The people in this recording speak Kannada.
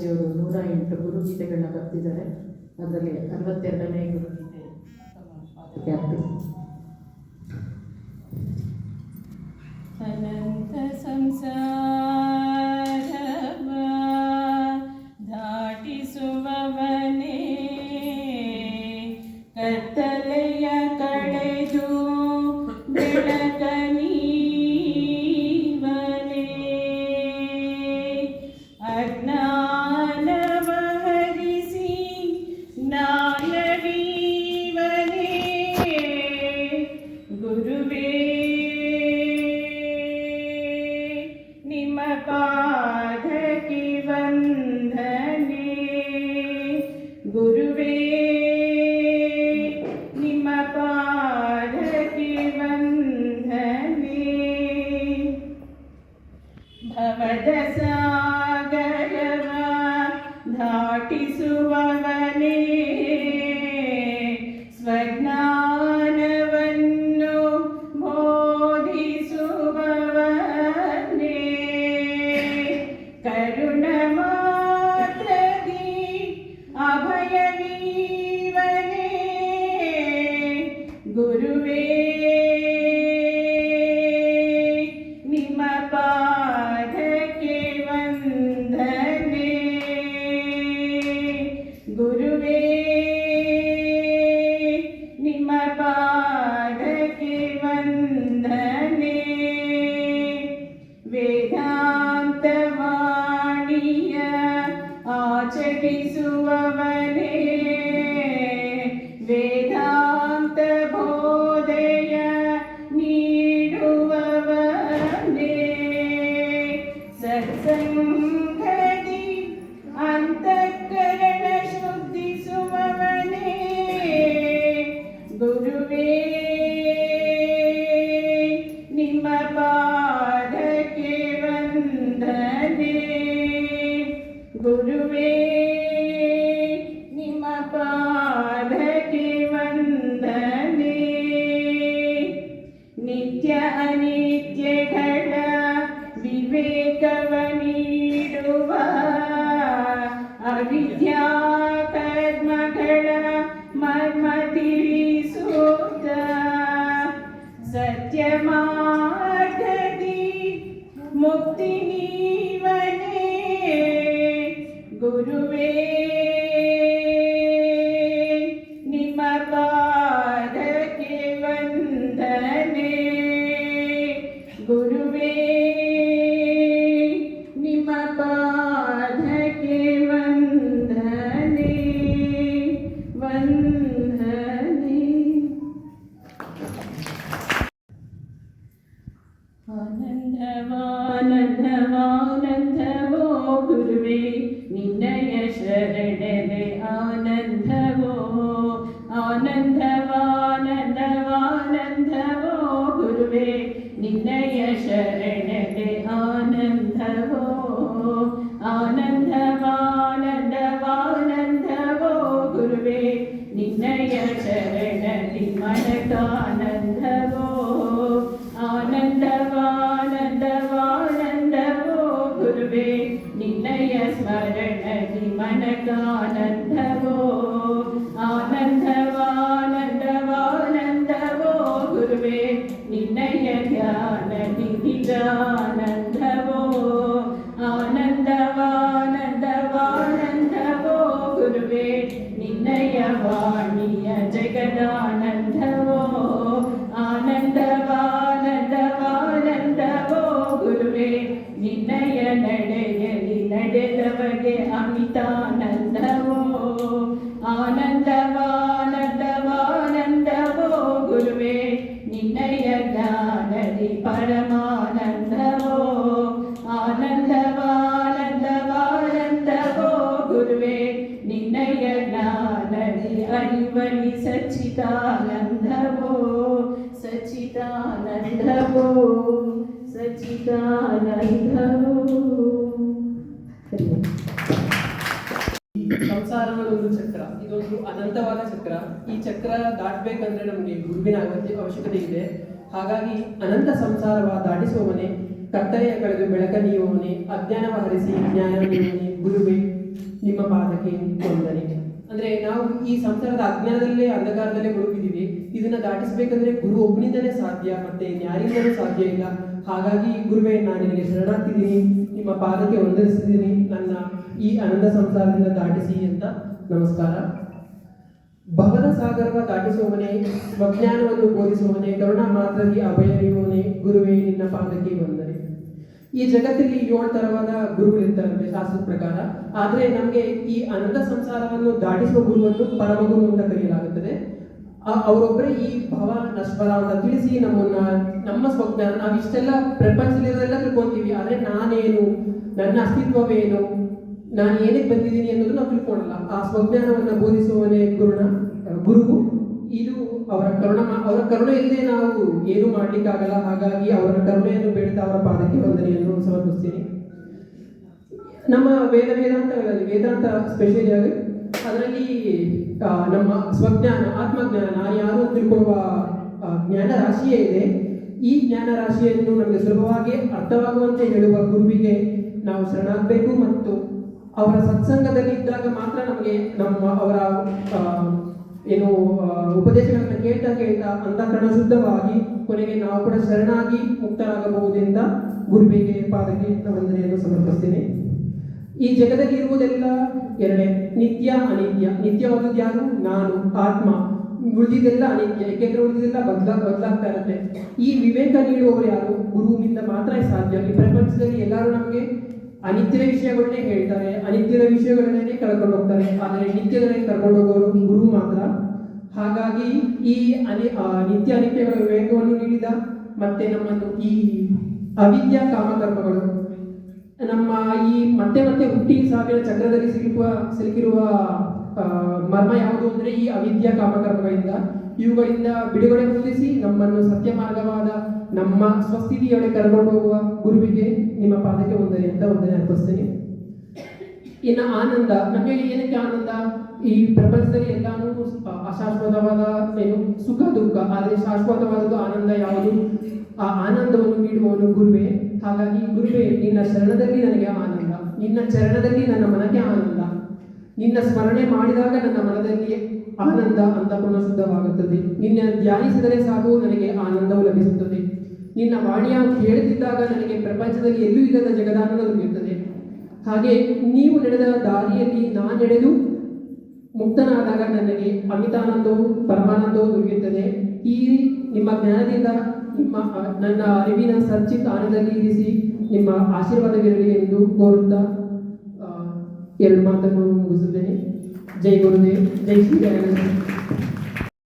ಕಾಳಜಿಯವರು ನೂರ ಎಂಟು ಗುರುಗೀತೆಗಳನ್ನ ಬರ್ತಿದ್ದಾರೆ ಅದರಲ್ಲಿ ಅರವತ್ತೆರಡನೇ ಗುರುಗೀತೆ ಅನಂತ ಸಂಸಾರವ निमपाधके वन्दने नित्य अनित्यघ विवेकवनि रु अविद्या कर्मघट मर्मति सूच सत्य माधति मुक्तिनि ಗುರುವೇ ನಿಮ್ಮ ಪಾದಕ್ಕೆ ವಂದನೆ ಗುರುವೇ ನಿಮ್ಮ ಪಾದಕ್ಕೆ ವಂದನೆ ವಂದನೆ ಆನಂದವಾನಂದವಾನಂದವೋ ಗುರುವೇ ನಿನ್ನಯ ಶರಣನೆ ಆನಂದವೋ ಆನಂದವಾನಂದವಾನಂದವೋ ಗುರುವೇ ನಿನ್ನಯ ಶರಣನೆ ಆನಂದವೋ ಆನಂದವಾನಂದವಾನಂದವೋ निनय मनकानन्दवो। आनन्दवानन्दवानन्दवो। गुर्वे निनय ध्यान निजानन्दवो आनन्द నందవో ఆనందవా నందవానందవో గురువే నిన్నయ జ్ఞానది పరమానందవో ఆనందవానందవానందవో గురువే నిన్నయ జ్ఞానది అరివని సచ్చితానందవో సచ్చితానందవో సచ్చితానందవో ಸಂಸಾರಗಳು ಒಂದು ಚಕ್ರ, ಇದೊಂದು ಅನಂತವಾದ ಚಕ್ರ. ಈ ಚಕ್ರ ದಾಟಬೇಕಂದ್ರೆ ನಮಗೆ ಗುರುವಿನ ಅಗತ್ಯ ಅವಶ್ಯಕತೆ ಇದೆ. ಹಾಗಾಗಿ ಅನಂತ ಸಂಸಾರವ ದಾಟಿಸುವವನೇ ಕತ್ತಲೆಯ ಕಳೆದು ಬೆಳಕ ಅಜ್ಞಾನವ ಹರಿಸಿ ಜ್ಞಾನ ನೀಡುವವನೇ ಗುರುವೇ ನಿಮ್ಮ ಪಾದಕ್ಕೆ ವಂದನೆ. ಅಂದ್ರೆ ನಾವು ಈ ಸಂಸಾರದ ಅಜ್ಞಾನದಲ್ಲೇ, ಅಂಧಕಾರದಲ್ಲೇ ಮುಳುಗಿದ್ದೀವಿ. ಇದನ್ನ ದಾಟಿಸಬೇಕಂದ್ರೆ ಗುರು ಒಬ್ಬನಿಂದಲೇ ಸಾಧ್ಯ, ಮತ್ತೆ ಯಾರಿಂದಲೂ ಸಾಧ್ಯ ಇಲ್ಲ. ಹಾಗಾಗಿ ಗುರುವೇ, ನಾನು ನಿನಗೆ ಶರಣಾಗ್ತಿದ್ದೀನಿ. ನಿಮ್ಮ ಪಾದಕ್ಕೆ ಒಂದರಿಸಿದ್ದೀನಿ ನನ್ನ ಈ ಅನಂತ ಸಂಸಾರದಿಂದ ದಾಟಿಸಿ ಅಂತ ನಮಸ್ಕಾರ. ಭಗದ ಸಾಗರವ ದಾಟಿಸುವವನೇ, ಸ್ವಜ್ಞಾನವನ್ನು ಬೋಧಿಸುವವನೇ, ಕರುಣ ಮಾತ್ರದಲ್ಲಿ ಅಭಯ ನೀಡುವವನೇ ಗುರುವೇ ನಿನ್ನ ಪಾದಕ್ಕೆ ಬಂದರೆ ಈ ಜಗತ್ತಲ್ಲಿ ಏಳು ತರವಾದ ಗುರುಗಳಿರ್ತಾರಂತೆ ಶಾಸ್ತ್ರದ ಪ್ರಕಾರ. ಆದ್ರೆ ನಮಗೆ ಈ ಅನಂತ ಸಂಸಾರವನ್ನು ದಾಟಿಸುವ ಗುರುವನ್ನು ಪರಮಗುರು ಅಂತ ಕರೆಯಲಾಗುತ್ತದೆ. ಅವರೊಬ್ಬರೇ ಈ ಭವ ನಶ್ವರ ಅಂತ ತಿಳಿಸಿ ನಮ್ಮನ್ನ, ನಮ್ಮ ಸ್ವಜ್ಞಾನ ನಾವು ಇಷ್ಟೆಲ್ಲ ಪ್ರಪಂಚದಲ್ಲಿ ತಿಳ್ಕೊಂತೀವಿ. ಆದ್ರೆ ನಾನೇನು, ನನ್ನ ಅಸ್ತಿತ್ವವೇನು ನಾನು ಏನಕ್ಕೆ ಬಂದಿದ್ದೀನಿ ಅನ್ನೋದು ನಾವು ತಿಳ್ಕೊಳ್ಳಲ್ಲ. ಆ ಸ್ವಜ್ಞಾನವನ್ನು ಬೋಧಿಸುವವನೇ ಗುರುಣ ಗುರು ಇದು ಅವರ ಕರುಣ, ಅವರ ಕರುಣೆ ಇಲ್ಲದೆ ನಾವು ಏನು ಮಾಡ್ಲಿಕ್ಕಾಗಲ್ಲ. ಹಾಗಾಗಿ ಅವರ ಕರುಣೆಯನ್ನು ಬೇಡ್ತಾ ಅವರ ಪಾದಕ್ಕೆ ವಂದನೆಯನ್ನು ಸಮರ್ಪಿಸ್ತೀನಿ. ನಮ್ಮ ವೇದ, ವೇದಾಂತಗಳಲ್ಲಿ, ವೇದಾಂತ ಸ್ಪೆಷಲಿ ಆಗಿ ಅದರಲ್ಲಿ ನಮ್ಮ ಸ್ವಜ್ಞಾನ, ಆತ್ಮಜ್ಞಾನ, ನಾನು ಯಾರು ತಿಳ್ಕೊಳ್ಳುವ ಜ್ಞಾನ ರಾಶಿಯೇ ಇದೆ. ಈ ಜ್ಞಾನ ರಾಶಿಯನ್ನು ನಮಗೆ ಸುಲಭವಾಗಿ ಅರ್ಥವಾಗುವಂತೆ ಹೇಳುವ ಗುರುವಿಗೆ ನಾವು ಶರಣಾಗಬೇಕು ಮತ್ತು ಅವರ ಸತ್ಸಂಗದಲ್ಲಿ ಇದ್ದಾಗ ಮಾತ್ರ ನಮಗೆ ನಮ್ಮ ಅವರ ಏನು ಉಪದೇಶಗಳನ್ನು ಕೇಳ್ತಾ ಕೇಳ್ತಾ ಅಂತಃಕರಣ ಶುದ್ಧವಾಗಿ ಕೊನೆಗೆ ನಾವು ಕೂಡ ಶರಣಾಗಿ ಮುಕ್ತರಾಗಬಹುದೆಂದ ಗುರುವಿಗೆ ಪಾದಕ್ಕೆ ವಂದನೆಯನ್ನು ಸಮರ್ಪಿಸ್ತೇನೆ. ಈ ಜಗದಲ್ಲಿ ಇರುವುದೆಲ್ಲ ಎರಡೇ, ನಿತ್ಯ ಅನಿತ್ಯ. ನಿತ್ಯವಾದದ್ದು ಯಾರು? ನಾನು, ಆತ್ಮ. ಉಳಿದಿದ್ದೆಲ್ಲ ಅನಿತ್ಯ. ಏಕೆಂದ್ರೆ ಉಳಿದಿದ್ದೆಲ್ಲ ಬದಲಾ, ಬದಲಾಗ್ತಾ ಇರುತ್ತೆ. ಈ ವಿವೇಕ ನೀಡುವವರು ಯಾರು? ಗುರುವಿನಿಂದ ಮಾತ್ರ ಸಾಧ್ಯ. ಈ ಪ್ರಪಂಚದಲ್ಲಿ ಎಲ್ಲರೂ ನಮಗೆ ಅನಿತ್ಯದ ವಿಷಯಗಳನ್ನೇ ಹೇಳ್ತಾರೆ, ಅನಿತ್ಯದ ವಿಷಯಗಳನ್ನೇ ಕಳ್ಕೊಂಡು ಹೋಗ್ತಾರೆ. ಆದರೆ ನಿತ್ಯದಲ್ಲಿ ಕರ್ಕೊಂಡು ಹೋಗೋರು ಗುರು ಮಾತ್ರ. ಹಾಗಾಗಿ ಈ ಅನಿ ನಿತ್ಯ ಅನಿತ್ಯಗಳ ವಿವೇಕವನ್ನು ನೀಡಿದ ಮತ್ತೆ ನಮ್ಮನ್ನು ಈ ಅವಿದ್ಯಾ ಕಾಮಕರ್ಮಗಳು, ನಮ್ಮ ಈ ಮತ್ತೆ ಮತ್ತೆ ಹುಟ್ಟಿ ಸಾವಿನ ಚಕ್ರದಲ್ಲಿ ಸಿಲುಕುವ, ಸಿಲುಕಿರುವ ಮರ್ಮ ಯಾವುದು ಅಂದ್ರೆ ಈ ಅವಿದ್ಯಾ ಕಾಮಕರ್ಮಗಳಿಂದ. ಇವುಗಳಿಂದ ಬಿಡುಗಡೆ ಹೊಂದಿಸಿ ನಮ್ಮನ್ನು ಸತ್ಯ ಮಾರ್ಗವಾದ ನಮ್ಮ ಸ್ವಸ್ಥಿತಿಯೊಳಗೆ ಕರ್ಕೊಂಡು ಹೋಗುವ ಗುರುವಿಗೆ ನಿಮ್ಮ ಪಾದಕ್ಕೆ ಒಂದನೆ ಅಂತ ಒಂದನೆ ಅರ್ಪಿಸ್ತೀನಿ. ಇನ್ನು ಆನಂದ, ನಮಗೆ ಏನಕ್ಕೆ ಆನಂದ? ಈ ಪ್ರಪಂಚದಲ್ಲಿ ಎಲ್ಲಾನು ಅಶಾಶ್ವತವಾದ ಏನು ಸುಖ, ದುಃಖ, ಆದರೆ ಶಾಶ್ವತವಾದದ್ದು ಆನಂದ ಯಾವುದು? ಆ ಆನಂದವನ್ನು ನೀಡುವವನು ಗುರುವೆ. ಹಾಗಾಗಿ ಗುರುವೆ, ನಿನ್ನ ಶರಣದಲ್ಲಿ ನನಗೆ ಆನಂದ, ನಿನ್ನ ಚರಣದಲ್ಲಿ ನನ್ನ ಮನಕ್ಕೆ ಆನಂದ, ನಿನ್ನ ಸ್ಮರಣೆ ಮಾಡಿದಾಗ ನನ್ನ ಮನದಲ್ಲಿ ಆನಂದ ಅಂತಪೂರ್ಣ ಶುದ್ಧವಾಗುತ್ತದೆ ನಿನ್ನ ಧ್ಯಾನಿಸಿದರೆ ಸಾಕು, ನನಗೆ ಆನಂದವು ಲಭಿಸುತ್ತದೆ. ನಿನ್ನ ವಾಣಿಯ ಹೇಳದಿದ್ದಾಗ ನನಗೆ ಪ್ರಪಂಚದಲ್ಲಿ ಎಲ್ಲೂ ಇಲ್ಲದ ಜಗದಾನಗಳು ದೊರೆಯುತ್ತದೆ ಹಾಗೆ ನೀವು ನಡೆದ ದಾರಿಯಲ್ಲಿ ನಾನು ನಡೆದು ಮುಕ್ತನಾದಾಗ ನನಗೆ ಅಮಿತಾನಂದವು ಪರಮಾನಂದವು ದೊರೆಯುತ್ತದೆ. ಈ ನಿಮ್ಮ ಜ್ಞಾನದಿಂದ ನಿಮ್ಮ, ನನ್ನ ಅರಿವಿನ ಸಚ್ಚಿತ್ ಆನಂದದಲ್ಲಿ ಇರಿಸಿ ನಿಮ್ಮ ಆಶೀರ್ವಾದವಿರಲಿ ಎಂದು ಕೋರುತ್ತಾ ಎರಡು ಮಾತನ್ನು ಮುಗಿಸುತ್ತೇನೆ. ಜೈ ಗುರುದೇವ್, ಜೈ ಶ್ರೀ